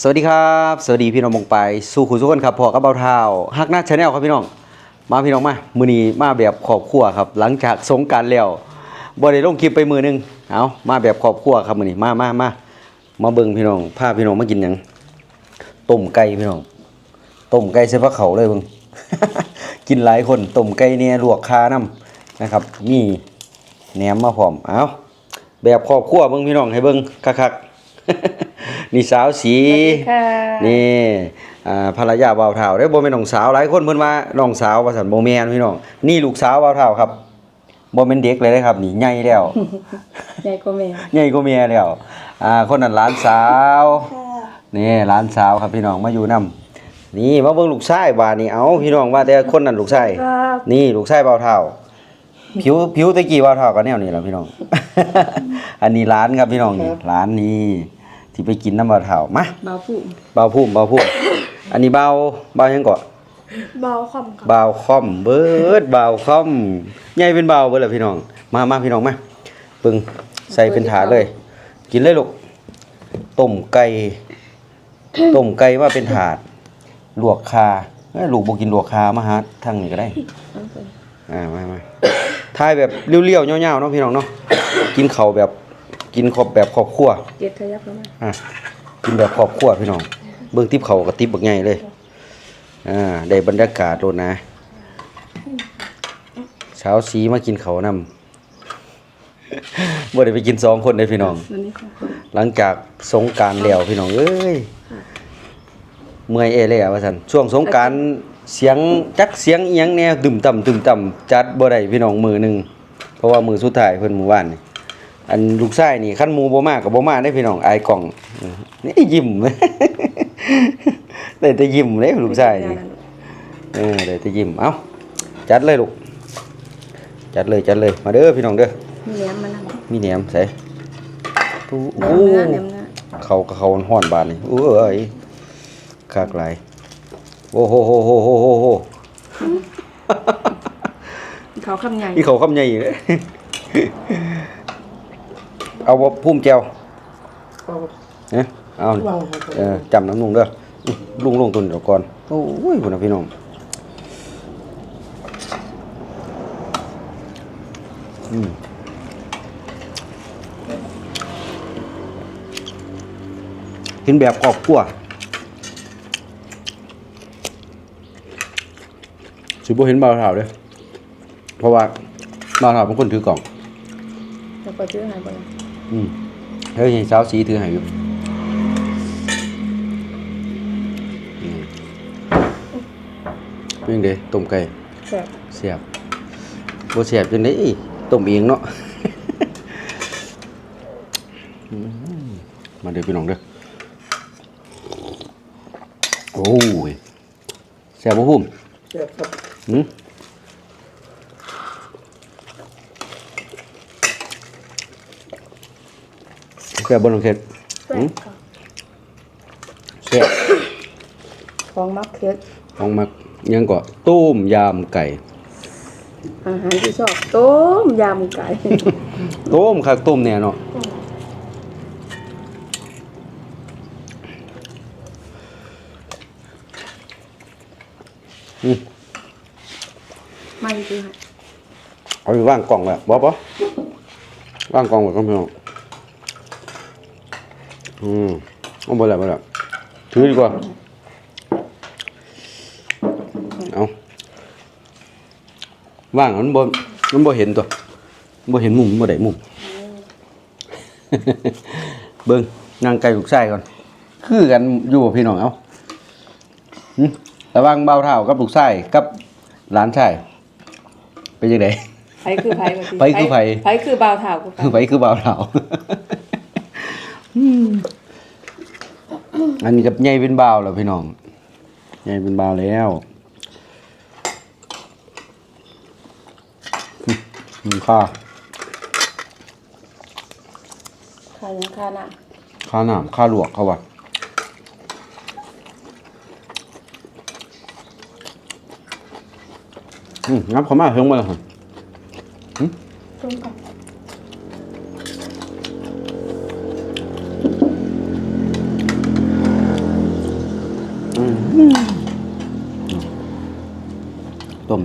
สวัสดีครับ สวัสดีพี่น้องมงไป สู่คุณทุกคนครับพอกับเบาเท้าฮักหน้าชาแนลครับพี่น้อง มาพี่น้องมา มือนี้มาแบบครอบครัวครับ หลังจากสงการแล้วบ่ได้ลงคลิปไปมือหนึง เอามาแบบครอบครัวครับมือนี้มามามามาเบิ่งพี่น้องพาพี่น้องมากินยังต้มไก่พี่น้องต้มไก่ใส่ผักเขาเลยเบิ่งกินหลายคนต้มไก่เนี่ยลวกคาน้ำนะครับ มีแหนมมาพร้อมเอาแบบครอบครัวเบิ่งพี่น้องให้เบิ่งคักๆ นี่สาวสีค่ะนี่อ่าภรรยาบ่าวเฒ่าได้อบ่แม่นน้องสาวหลายคนเพิ่นว่าน้องสาวว่าซั่นบ่แม่นพี่น้องนี่ลูกสาวบ่าวเฒ่าครับบ่แม่นเด็กเลยเด้อครับ นี่ใหญ่แล้วใหญ่กว่าแม่ใหญ่กว่าเมียแล้วอ่าคนนั้นหลานสาวนี่หลานสาวครับพี่น้องมาอยู่นํนี่มาเบิ่งลูกชายบาดนี่เอาพี่น้องว่าแต่คนนั้นลูกชายครับนี่ลูกชายบ่าวเฒ่าผิวผิวตะกี้บ่าวเฒ่าก็แนวนี้แหล้วพี่น้อง อันนี้ร้านครับพี่น้องนี่ร้านนี้ ที่ไปกินน้ำบ่าวเฒ่ามาเบาผู้เบาพุ่มเบาพุ่มอันนี้เบาเบาหยังก่อเบาความครับเบาคอมเบิดเบาคอมใหญ่เป็นเบาเบิดเลยพี่น้อง มามาพี่น้องมาปึงใส่เป็นถาดเลย กินเลยลูกต้มไก่ต้มไก่ว่าเป็นถาดลวกคาเอ้ยลูกบ่กินลวกคามาหาทางนี้ก็ได้เอาไปอ่ามามาทายแบบเรียวๆยาวๆเนาะพี่น้องเนาะกินข้าวแบบ กินครบแบบครอบครัวเจ็ดขยับเข้ามาอะกินแบบครอบครัวพี่น้อง เบื้องทิพเขากับทิพบักใหญ่เลย อ่า ได้บรรยากาศโลดนะเช้าสีมากินเขาวนำบ่ได้ไปกินสองคนเลยพี่น้องอันนี้ค่ะหลังจากสงกรารแล้วพี่น้องเอ้ยเมื่อยเอเลยอะว่าซั่นช่วงสงกรารเสียงจักเสียงอีหยังแนวตึมต่ำตึมต่ำจัดบ่ได้พี่น้องมือหนึงเพราะว่ามือสุดท้ายเพิ่นมื้อวานนี่ อันลูกชายนี่คันหมู่บ่มาก็บ่มาได้พี่น้องอายกล่องนี่ยิ้มได้แต่ยิ้มเลยลูกชายนี่เออได้แต่ยิ้มเอ้าจัดเลยลูกจัดเลยจัดเลยมาเด้อพี่น้องเด้อมีแหนมมานั่งมีแหนมใส่ตู้แหนโอ้มเนื้อแหนมเนื้อเขาก็เขาห้อนบานนี่โอ้ยคากหลายโอ้โหโหโหโหโหโหเขาคำใหญ่นี่เขาคำใหญ่เลย เอาว่าพุ่มแจวเนี่ยเอานี่เออจำน้ำลุงเด้ออื้อลุงลงตุนเดี๋ยวก่อนโอ้ยคุณนะพี่น้องอืมกินแบบครอบครัวสิบ่เห็นบ่าวเฒ่าเด้อเพราะว่าบ่าวเฒ่าเป็นคนถือกล่อง แล้วก็ชื่อหายไปเลย อืมเฮ้ยสาวสีถือให้อยู่อืมเป็นจั่งเด้ต้มไก่แซ่บเสียบบ่เสียบจังได๋ต้มเองเนาะอืมมาเด้อพี่น้องเด้อโอ้ยแซ่บบ่พุ่มเจ็บครับหืม แซ่บบ่น้องเข็ดแซ่บครับแซ่บของมักเค็ดของมักยังก็ต้มยำไก่ อาหารที่ชอบต้มยำไก่ต้มคักต้มแน่เนาะไม่คือหายเอาไปวางกล่องแบบบ่บ่วางกล่องแบบก็ไม่เอา อืมเอาบ่แล้วบ่แล้วถือดีกว่า เอาว่างมันบ่มันบ่เห็นตัวมันบ่เห็นมุมบ่ได้มุม เบิ่งนางไก่ลูกชายก่อน คือกันอยู่บ่พี่น้องเอ้าหึระหวังเบาเท่ากับลูกชายกับหลานชายเป็นจังไดไผคือไผว่าสิไผคือไผไผคือบ่าวเฒ่ากูคือไปคือเบาเท่า อืมอันนี้กับใหญ่เป็นเบาวแล้วพี่น้องใหญ่เป็นเบาวแล้วอืมค่าค่ายังค่าน้ค่าน้ำค่าลวกเขาว่าอืมงับเขามาเพิ่งมาแล้วครับต้มกับ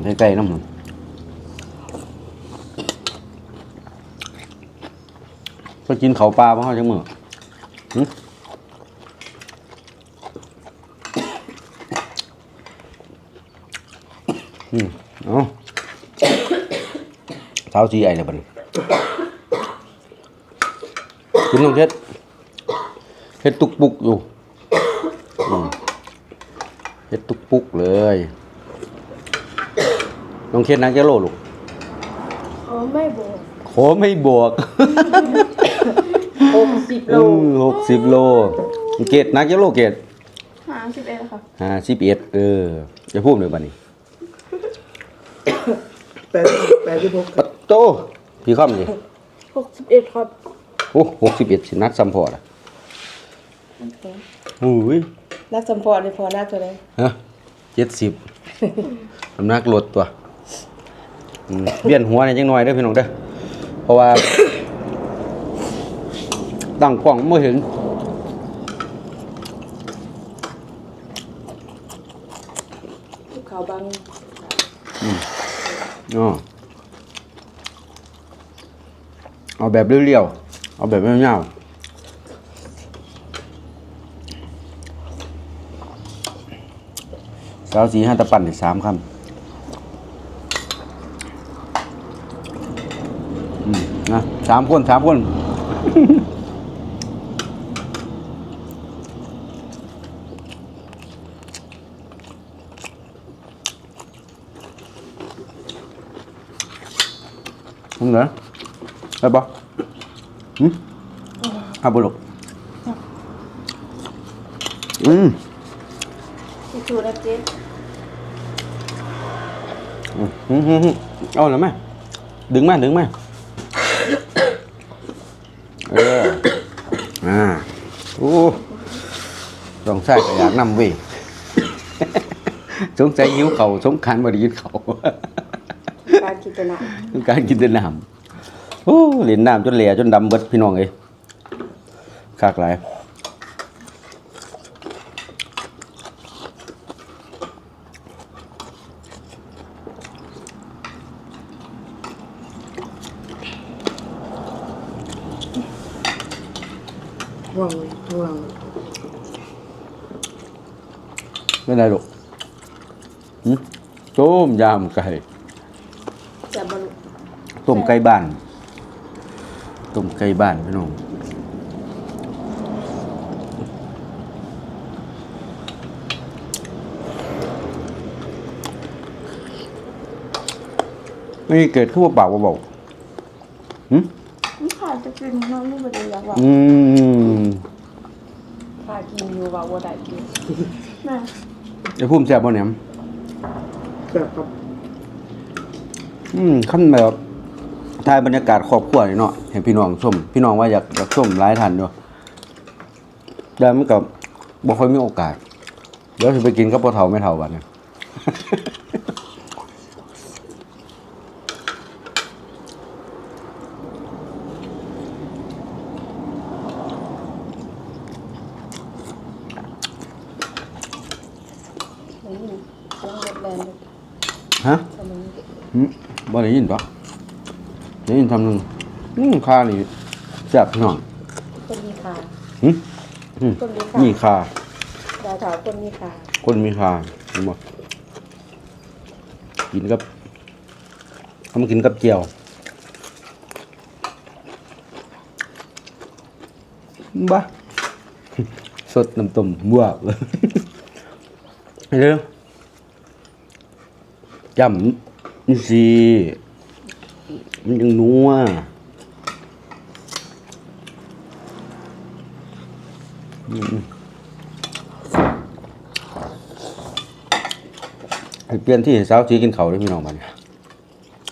ใส่ไก่น้ำมันก็กินเขาปลาเพราะเขาจังมือหึอืมเอาเท้าจีไอเลยบันกินน้องเช็ดเฮ็ดตุกปุกอยู่เฮ็ดตุกปุกเลย น้องเช็ดนักจะโลลูกเขาไม่บอกโคไม่บวกหกสิบโลหกสิบโล เกตนักจะโลเกตห้าสิบเอ็ดค่ะห้าสิบเอ็ดเออ จะพูดเลยบัดนี้แปดแปดสิบหกปัตโตพี่ข้อมดิหกสิบเอ็ดครับ โอ้หกสิบเอ็ดสินักซัมพอร์ตอะโอ้ยนักสัมพอร์ตเลยพอนักตัวไหนฮะเจ็ดสิบน้ำหนักลดตัว อืมเบี้ยนหัวเนี่ยจังหน่อยเด้อพี่น้องเด้อเพราะว่า ตั้งกล้องไม่ถึงขาวบางอ๋อเอาแบบเรียวๆเอาแบบเงาๆสาวสีห้าตะปั่นอีกสามคำอืมนะ สามคนสามคนมึงเหรอได้ปะอืมเอาบุลุกอืมที่สูนะ เจ๊อืมอืมอืมอืมเอาหน่อยไหมดึงมาดึงมาเออ อ่าโอ้สงสัยก็อยากนำเว้ยสงสัยหิวเขาวสงขารบริยินเขาการกิจนาต้องการกินแต่น้ำโอ้เล่นน้ำจนแหล่จนดำเบิดพี่น้องเอ้ยคากหลาย ว่างเลยว่างเลย ไม่ได้หรอกหืมต้มยำไก่จะบรรต้มไก่บ้านต้มไก่บ้านพี่น้องไม่เกิดขึ้นว่าปากว่าบอกหืมนี่ขาดจะกินน้องนี่มันจะอยากว่าอืมพากินอยู่ว่าว่าได้กินแม่ ไอ้พุ่มแซ่บบ่เนี่ยแบบครับ อืมขั้นแบบถ่ายบรรยากาศครอบครัวนี่เนาะให้พี่น้องชมพี่น้องว่าอยากอยากชมหลายท่านด้วยแต่มันกับบ่ค่อยมีโอกาส เดี๋ยวสิไปกินกับพ่อเฒ่าแม่เฒ่าบัดนี้นี่ต้องลดแรงเลย ฮะทำไมหืมบ่ได้ยินปะได้ยินทำหนึงอืมค่านี่แซ่บพี่น้องคนมีขาหึอืมคนมีขามีค่าดาวเถาคนมีขาคนมีค่าเห็นบ่กินกับเอามากินกับเจียวบ้าสดน้ำต้มบวกเลยเร็ว จำนี่สิมันยังนัวอืมให้เปลี่ยนที่ให้สาวจีกินเขาวด้วยพี่น้องมัน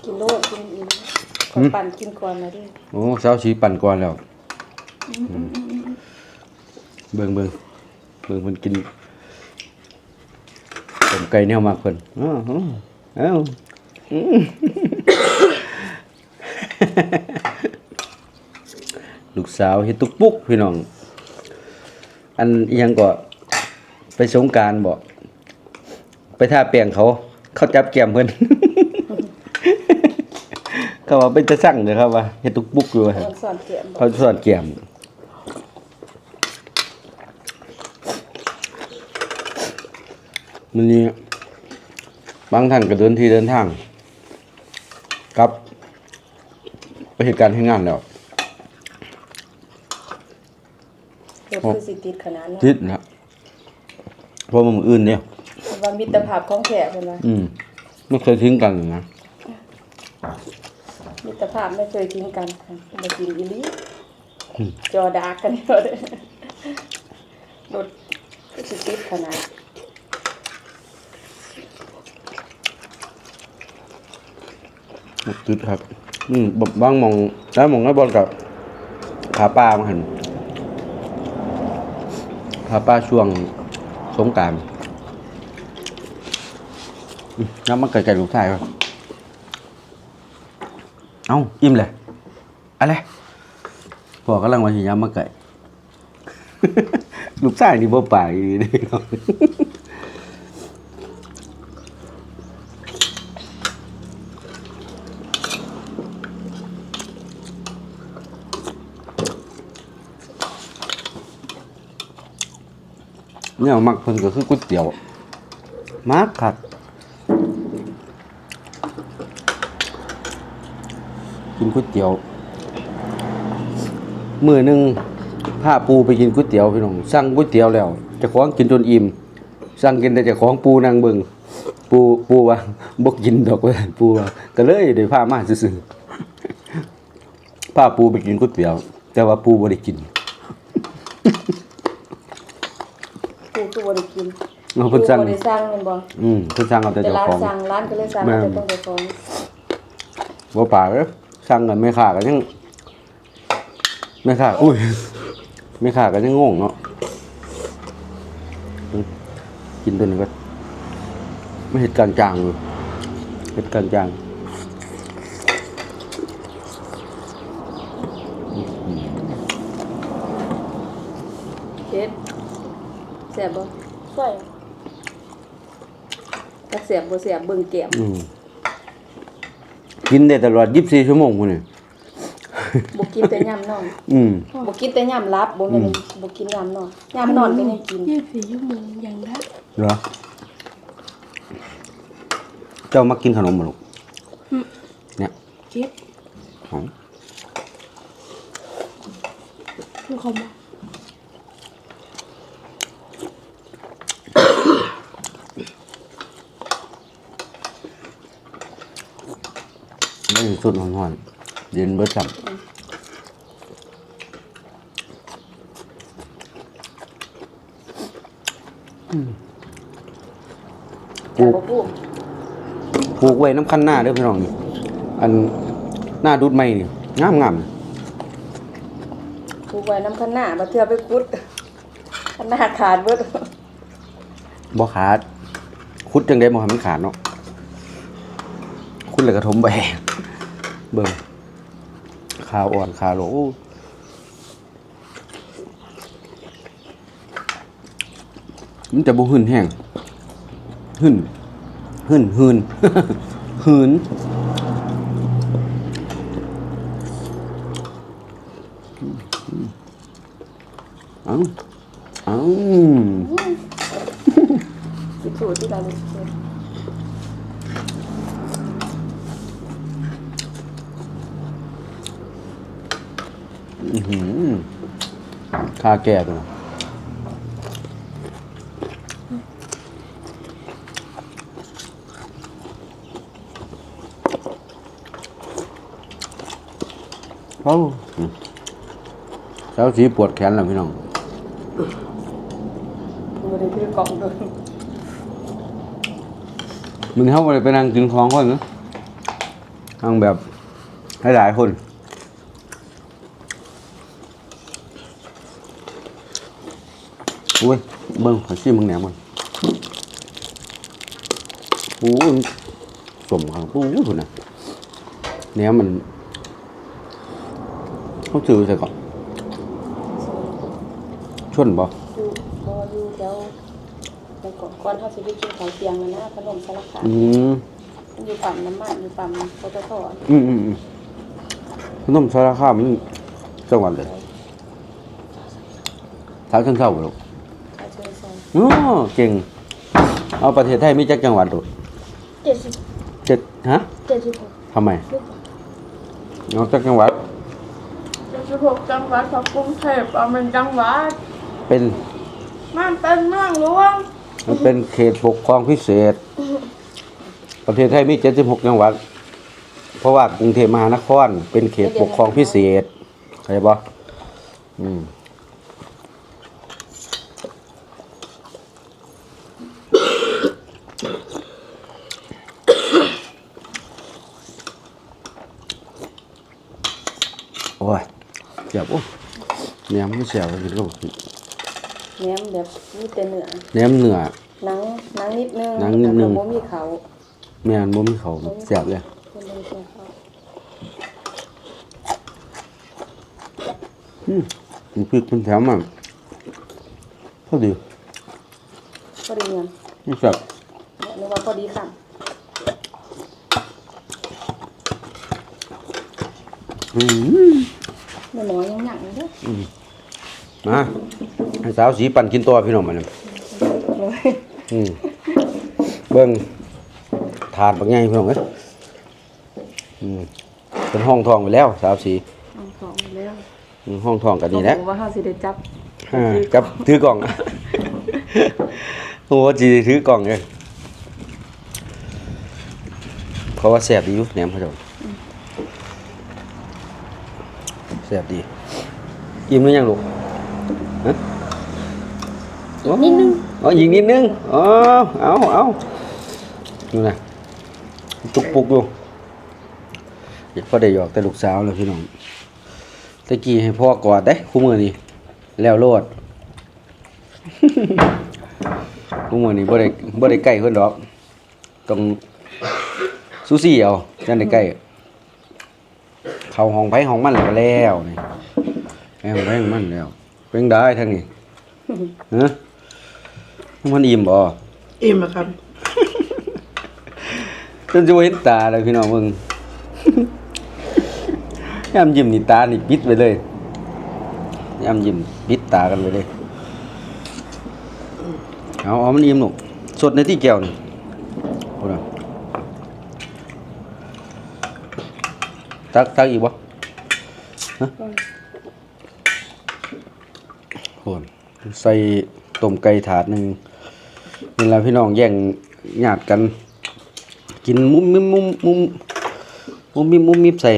กินโลดกินอิ่มขอปั่นกินก่อนนะดิโอ้สาวชีปั่นก่อนแล้ว เบิ่งเบิ่งเบิ่งเพิ่นกินต้มไก่แนวมากเพิ่นอ้า วอ้าวอืมลูกสาวเฮ็ดตุกปุกพี่น้อง อันอิหยังก็ไปสงกรารบ่ไปท่าแปลงเขา เขาจับแก้มเพิ่นเขาว่าเป็นจะสั่งเด้อครับว่าเฮ็ดตุกบุกอยู่ว่าซั่นมันสอนเขียนบอกเขาสอนแก้มมันนี้ บางท่านก็เดินที่เดินทางกลับไปเหตุการณ์ที่งานแล้วเดี๋ยวคือสิติดขนาดนั้นทิศนะเพราะมันมืออื่นเนี่ยว่ามิตรภาพของแขกเพิ่นว่าอืมไม่เคยทิ้งกันนะมิตรภาพไม่เคยทิ้งกันค่ะบ่กินอีหลีจอดากันเด้อรถคือสิติดขนาด หมดครับ อืมบบางมองแล้วมองแล้วบอลกับผาป้ามาห็นผาป้าช่วงสงการน้ำมันไก่ไก่ลูกชายครับเอ้าอิ่มเลยอะไรพอกำลังมาหิยำมาไก่ ลูกชายนี่บ่ปากอีนี่เนาะ เนี่ยมักเพิ่นก็คือก๋วยเตี๋ยวมากครับกินก๋วยเตี๋ยวมือหนึ่งพาปูไปกินก๋วยเตี๋ยวพี่น้องสั่งก๋วยเตี๋ยวแล้วจะของกินจนอิ่มสั่งกินแต่เจ้าของปูนั่งเบิงปูปูว่าบ่กินดอกว่าปูว่าก็เลยได้พามาซื่อๆพาปูไปกินก๋วยเตี๋ยว แต่ว่าปูบ่ได้กิน กูคือบ่ได้กิ นเอาเพิ่นสั่งกูบ่ได้สั่งแม่นบ่อืมเพิ่นสั่งเอาแต่แต่เจ้าร้านของ สั่งร้านก็เลยสั่งแม่นแต่ต้องเจ้าของบ่ปากเด้อสั่งกันไม่ขากันยังไม่ขาอุ้ยไม่ขากันยังงงเนาะอืมกินตัวนี้ก็ไม่เห็ดกลางจางเลยเห็ดกลางจางเฮ็ดแซ่บบ่ ใส่ถ้าแซ่บบ่แซ่บเบิ่งแก้มอืมกินได้ตลอด24ชั่วโมงพุ่นนี่บ่กินแต่ยามนอนอืมบ่กินแต่ยามรับบ่แม่นบ่กินยามนอนยามนอนก็ยังกินยี่สิบสี่ชั่วโมงยังได้เหรอเจ้ามากินขนมบ่ลูกเนี่ยเจ็บของคือเขามา ไม่ได้สุดร้อนๆเย็นเบิดซ้ํแต่บ่พูดปลูกไว้น้ำคันหน้าเด้อพี่น้องนี่อันหน้าดูดไม้นี่งามงามพูดไว้น้ำคันหน้าบ่เทื่อไปกุดคันหน้าขาดเบิดบ่ขาดคุดจังได้บ่ให้มันขาดเนาะคุดแล้วก็ถมไป เบิ่งขาวอ่อนขาวโหลโอ้มันจะบ่หืนแห้งหืนหืนหืนหืนอ้าเอ้าสิสูตรที่เรา สิอื้อหือคาแก่ตัวโอ้เช้าสีปวดแขนแล้วพี่น้องบ่ได้ถือกล่องเด้อมึงเข้าไปไปนั่งกินของคนนะนั่งแบบหลายๆคน อุ้ยเบิ้งขอชิมมึงแหนมมันโอ้สมครับโอ้ยคุณน่ะแหนมมันเขาซื้อใส่ก่อนชนบ่อยู่บ่อยู่แถวแถไปก่อนก่อนเขาสิไปกินข้าวเตียงนะนะขนมสลัดค่ะอืมมันอยู่ปั๊มน้ำมันอยู่ปั๊มปตทอืมอืมอืมขนมสารคามนี่จังหวัดเลยสาวเชิงเทราบ่ลูก เชิงเซาอ๋อเก่ง เอาประเทศไทยมีจักจังหวัดลูกเจ็ดสิบเจ็ดฮะเจ็ดสิบหกทำไมเอาจักจังหวัดเจ็ดสิบหกจังหวัดของกรุงเทพเอาเป็นจังหวัด เป็นมันเป็นเมืองหลวงมันเป็นเขตปกครองพิเศษ ประเทศไทยมี76จังหวัด เพราะว่ากรุงเทพมหานคร เป็นเขตปกครองพิเศษเข้าใจปะอืมโอ้ยเจ็บโอ้ย เนี่ยมันเสียบกินลูกแหนมแบบมีแต่เนื้อแหนมเนื้อ หนังหนังนิดนึงหนังนิดนึง แล้วก็บ่มีเขาแม่นบ่มีเขาเสียบเลยคนเลยใช่เขาอืมมันพริกมันแถมมาพอดีพอดีเงินนี่สับนึกว่าพอดีค่ะอืมไม่น้อยยังหนังเด้อมาให้สาวสีปั่นกินตัวพี่น้องมันน่ะเลยอืมเบิ่งถาดบักใหญ่พี่น้องเอ้ยอืมเป็นห้องทองไปแล้ว สาวสีเอาของมาแล้วอืมห้องทองก็ดีแล้วบอกว่าเฮาสิได้จับอ่ากับถือกล่องโอ้จีถือกล่องเลยเพราะว่าแสบดีอยู่แหนมเขาเจ้าแสบดี อิ่มหรือยังลูกฮะ นิดนึงอ๋อยิงนิดนึงอ๋อเอาเอาดูนะตุกปุกอยู่อยากพอได้หยอกแต่ลูกสาวเลยพี่น้องตะกี้ให้พ่อกอดได้คู่มือนี่แล้วโลดคู่มือนี่บ่ได้บ่ได้ใกล้เพิ่นดอกต้องซูซี่เอาจังได้ใกล้เข้าห้องไผห้องมันแล้วก็แล้วนี่ไปห้องไผห้องมันแล้ว เป็นได้ทั้งนี้ฮะมันอิ่มบ่อิ่มอะครับจนจะบ่เห็นตาเลยพี่น้องมึงยามยิ้มนี่ตานี่ปิดไปเลยยามยิ้มปิดตากันไปเลยเอาเอามันอิ่มหนุกสดในที่แก้วนี่โอ้นะตักตักอีกบ่ฮะโหน ใส่ต้มไก่ถาดหนึ่งนี่แหละพี่น้องแย่งญาติกัน กินมุมมิมมุมมุมมุมมิมมุมมิบใส่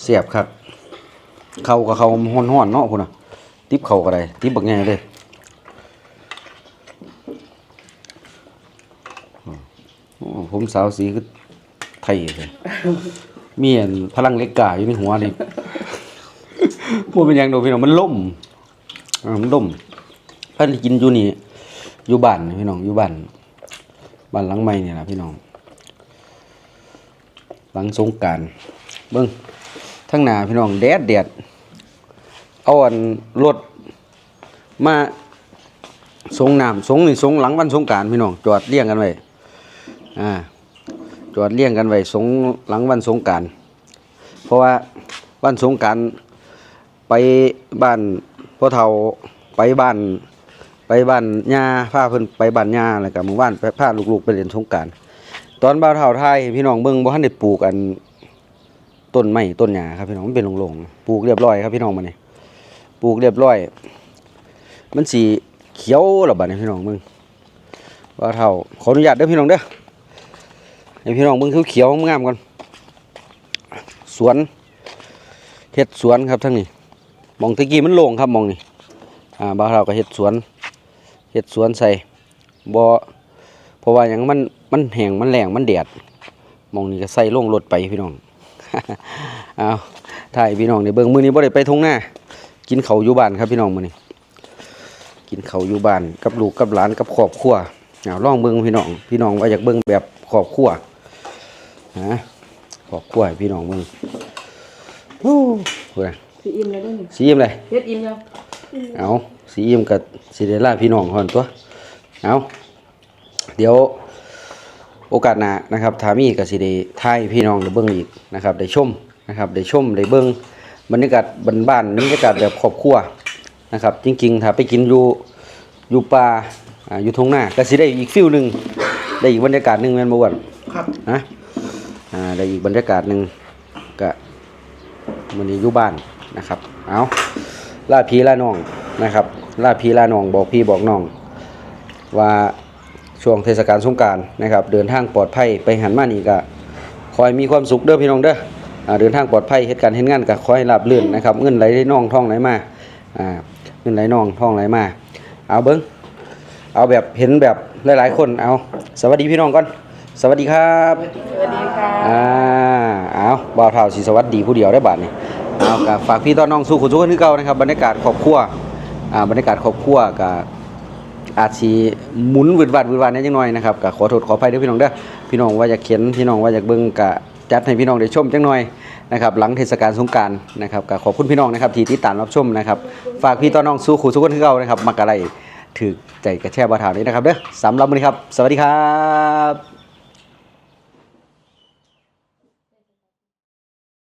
เสียบครับเข้ากับเขาห้อนห้อนๆเนาะพุ่นน่ะ ติบเข่าก็ได้ติบบักแง่เลยผมสาวสีคือไทยเลยมีอันพลังเล็กกาอยู่ในหัวนี่บ่เป็นหยังดพี่น้องมันล่ม อ่ามันล่มเพิ่นกินอยู่นี่อยู่บ้านพี่น้องอยู่บ้านบ้านหลังใหม่เนี่ยนะพี่น้อง หลังสงการเบิ้งทั้งหนาพี่น้องแดดแดดเอาอันรถมาสงน้ำสงนี่สงหลังวันสงการพี่น้องจอดเลี้ยงกันไว้อ่าจอดเลี้ยงกันไว้สงหลังวันสงการเพราะว่าวันสงการไปบ้าน พ่อเฒ่าไปบ้านไปบ้านย่าพาเพิ่นไปบ้านย่าแล้วก็หมู่บ้านไปพาลูกๆไปเล่นสงกรารตอนบ่าวเฒ่าไทยพี่น้องเบิ่งบ่ทันได้ปลูกอันต้นไม้ต้นหญ้าครับพี่น้องมันเป็นโล่งๆปลูกเรียบร้อยครับพี่น้องมื้อนี้ปลูกเรียบร้อย มันสิเขียวแล้วบัดนี้พี่น้องเบิ่งบ่าวเฒ่าขออนุญาตเด้อพี่น้องเด้อให้พี่น้องเบิ่งเขียวๆงามๆก่อนสวนเฮ็ดสวนครับทั้งนี้ มองตะกี้มันโล่งครับมองนี้อ่าบ่าวเฒ่าก็เฮ็ดสวนเฮ็ดสวนใส่บ่เพราะว่าหยังมันมันแห้งมันแรงมันแดดมองนี้ก็ใส่ลงรถไปพี่น้องเอาถ่ายพี่น้องได้เบิ่งมือนี้บ่ได้ไปทุ่งนากินเขาอยู่บ้านครับพี่น้องมือนี้กินเขาอยู่บ้านกับลูกกับหลานกับครอบครัวเอาลองเบิ่งพี่น้องพี่น้องว่าอยากเบิ่งแบบครอบครัวฮะครอบครัวให้พี่น้องเบิ่งโอ้โห สิอิ่มแล้วเด้อนี่สีอิ่มเลยเฮ็ดอิ่มแล้วเอาสีอิ่มกับสีเดล่าพี่น้องก่อนตัวเอาเดี๋ยวโอกาสหน้านะครับถ้ามีก็สิได้ถ่ายให้พี่น้องได้เบิ่งอีกนะครับได้ชมนะครับได้ชมได้เบิ่งบรรยากาศบ้านๆบรรยากาศแบบครอบครัวนะครับ จริงๆถ้าไปกินอยู่อยู่ป่าอ่าอยู่ทุ่งนาก็สิได้อีกฟิลหนึงได้อีกบรรยากาศหนึงแม่นบ่อ้วนครับนะอ่าได้อีกบรรยากาศหนึ่งก็มันนี้อยู่บ้าน นะครับ เอาล่าพี่ล่าน้องนะครับ ล่าพี่ล่าน้องบอกพี่บอกน้อง ว่าช่วงเทศกาลสงกรารนะครับ เดินทางปลอดภัยไปหันมานี่ก็คอยมีความสุขเด้อพี่น้องเด้ออ่าเดินทางปลอดภัยเหตุการณ์เฮ็ดงานก็ขอให้ราบรื่นนะครับเงินไหลได้น้องท่องไหลมาอ่าเงินไหลน้องท่องไหลมา เอาเบิ้งเอาแบบเห็นแบบหลายๆคนเอาสวัสดีพี่น้องก่อน สวัสดีครับสวัสดีค่ะอ่าเอาบ่าวเท่าสิสวัสดีผู้เดียวได้บาดนี้าก็ฝากพี่ต้อนน้องสู้คุณสู้กันคือเก่านะครับบรรยากาศครอบครัวอ่าบรรยากาศครอบครัวก็อาจสิหมุนวืดวัดวืดวัดนิดจังหน่อยนะครับก็ขอโทษขออภัยด้วยพี่น้องเด้อพี่น้องว่าอยากเขียนพี่น้องว่าอยากเบิ่งก็จัดให้พี่น้องได้ชมจังหน่อยนะครับหลังเทศกาลสงกรานนะครับก็ขอบคุณพี่น้องนะครับที่ติดตามรับชมนะครับฝากพี่ต้อนน้องสู้คุณสู้กันคือเก่านะครับมักอะไรถือใจกระแช่บ่าวเท่านี้นะครับเด้อสำหรับมื้อนี้ครับ สวัสดีครับ